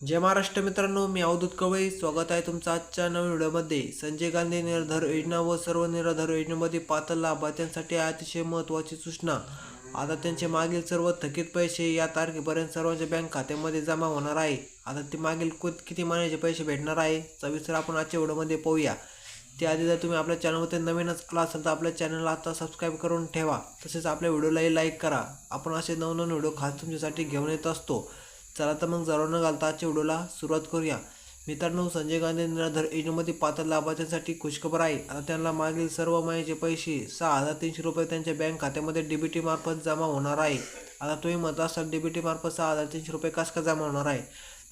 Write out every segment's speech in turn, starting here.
जय महाराष्ट्र मित्रांनो मी अवधूत कवळी. स्वागत आहे तुमचं आजच्या नवीन व्हिडिओमध्ये. संजय गांधी निराधार योजना व सर्व निराधार योजनेमध्ये पात्र लाभार्थ्यांसाठी अतिशय महत्त्वाची सूचना. आता त्यांचे मागील सर्व थकीत पैसे या तारखेपर्यंत सर्वांच्या बँक खात्यामध्ये जमा होणार आहे. आता ते मागील कुत किती महिन्याचे पैसे भेटणार आहे सविस्तर आपण आजच्या व्हिडिओमध्ये पाहूया. त्याआधी जर तुम्ही आपल्या चॅनलमध्ये नवीनच आला असाल तर आपल्या चॅनलला आता सबस्क्राईब करून ठेवा. तसेच आपल्या व्हिडिओलाही लाईक करा. आपण असे नवनवीन व्हिडिओ खास तुमच्यासाठी घेऊन येत असतो. चला तर मग जरा न घालता आजच्या व्हिडिओला सुरुवात करूया. मित्रांनो संजय गांधी निराधार योजनेमध्ये पात्र लाभार्थ्यांसाठी खुशखबर आहे. आता त्यांना मागील सर्व महिन्याचे पैसे सहा हजार तीनशे रुपये त्यांच्या बँक खात्यामध्ये डीबीटी मार्फत जमा होणार आहे. आता तुम्ही म्हणत असाल डीबीटी मार्फत सहा हजार तीनशे रुपये कस का जमा होणार आहे?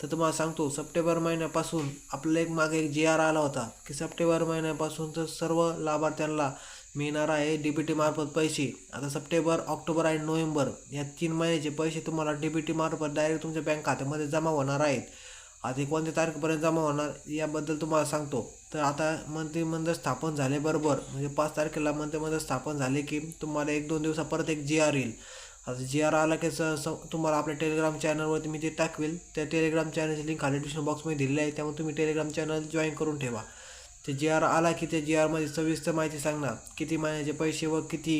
तर तुम्हाला सांगतो सप्टेंबर महिन्यापासून आपल्याला एक मागे एक जी आर आला होता. की सप्टेंबर महिन्यापासून तर सर्व लाभार्थ्यांना मिळणार आहे डी बी टी मार्फत पैसे. आता सप्टेंबर ऑक्टोबर आणि नोव्हेंबर या तीन महिन्याचे पैसे तुम्हाला डी बी टी मार्फत डायरेक्ट तुमच्या बँक खात्यामध्ये जमा होणार आहेत. आता कोणत्या तारखेपर्यंत जमा होणार याबद्दल तुम्हाला सांगतो. तर आता मंत्रिमंडळ स्थापन झाले बरोबर. म्हणजे पाच तारखेला मंत्रिमंडळ स्थापन झाले की तुम्हाला एक दोन दिवसा परत एक जी आर येईल. आता जी आर आला की स तुम्हाला आपल्या टेलिग्राम चॅनलवरती मी ते टाकवेल. त्या टेलिग्राम चॅनलची लिंक खाली डिस्क्रिप्शन बॉक्समध्ये दिलेली आहे. त्यामुळे तुम्ही टेलिग्राम चॅनल जॉईन करून ठेवा. ते जी आर आला की त्या जी आरमध्ये सविस्तर माहिती सांगणार. किती महिन्याचे पैसे व किती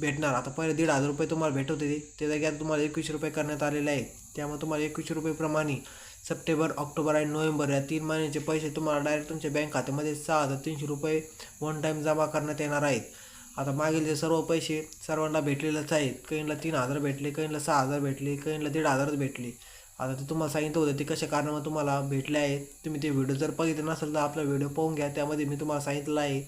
भेटणार. आता पहिले दीड हजार रुपये तुम्हाला भेटत होते त्या जाग्यात तुम्हाला एकवीसशे रुपये करण्यात आलेले आहेत. त्यामुळे तुम्हाला एकवीसशे रुपयेप्रमाणे सप्टेंबर ऑक्टोबर आणि नोव्हेंबर या तीन महिन्याचे पैसे तुम्हाला डायरेक्ट तुमच्या बँक खात्यामध्ये सहा हजार तीनशे रुपये वन टाईम जमा करण्यात येणार आहेत. आता मागील जे सर्व पैसे सर्वांना भेटलेलंच आहेत. काहींना तीन हजार भेटले काहींना सहा हजार भेटले काहींना दीड हजारच भेटले. आता ते तुम्हाला सांगितलं होतं ते कशा कारणामुळे तुम्हाला भेटले आहेत तुम्ही ते व्हिडिओ जर बघितले नसेल तर आपला व्हिडिओ पाहून घ्या त्यामध्ये मी तुम्हाला सांगितलं आहे.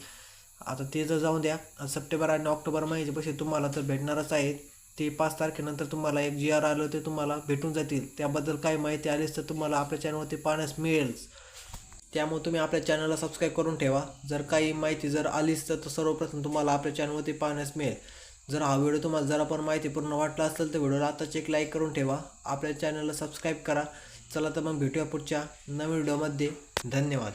आता ते जर जाऊन द्या सप्टेंबर आणि ऑक्टोबर महिन्याचे पैसे तुम्हाला तर भेटणारच आहेत. ते पाच तारखेनंतर तुम्हाला एक जी आर आलं ते तुम्हाला भेटून जातील. त्याबद्दल काही माहिती आलीच तर तुम्हाला आपल्या चॅनलवरती पाहण्यास मिळेलच त्यामुळे तुम्ही आपल्या चॅनलला सबस्क्राईब करून ठेवा. जर काही माहिती जर आलीच तर सर्वप्रथम तुम्हाला आपल्या चॅनलवरती पाहण्यास मिळेल. जर हा व्हिडिओ तुम्हाला जरा पण माहिती पूर्ण वाटला असेल तर व्हिडिओला आताच एक लाईक करून ठेवा. आपल्या चॅनलला सबस्क्राईब करा. चला तर मग भेटूया पुढच्या नवीन व्हिडिओमध्ये. धन्यवाद.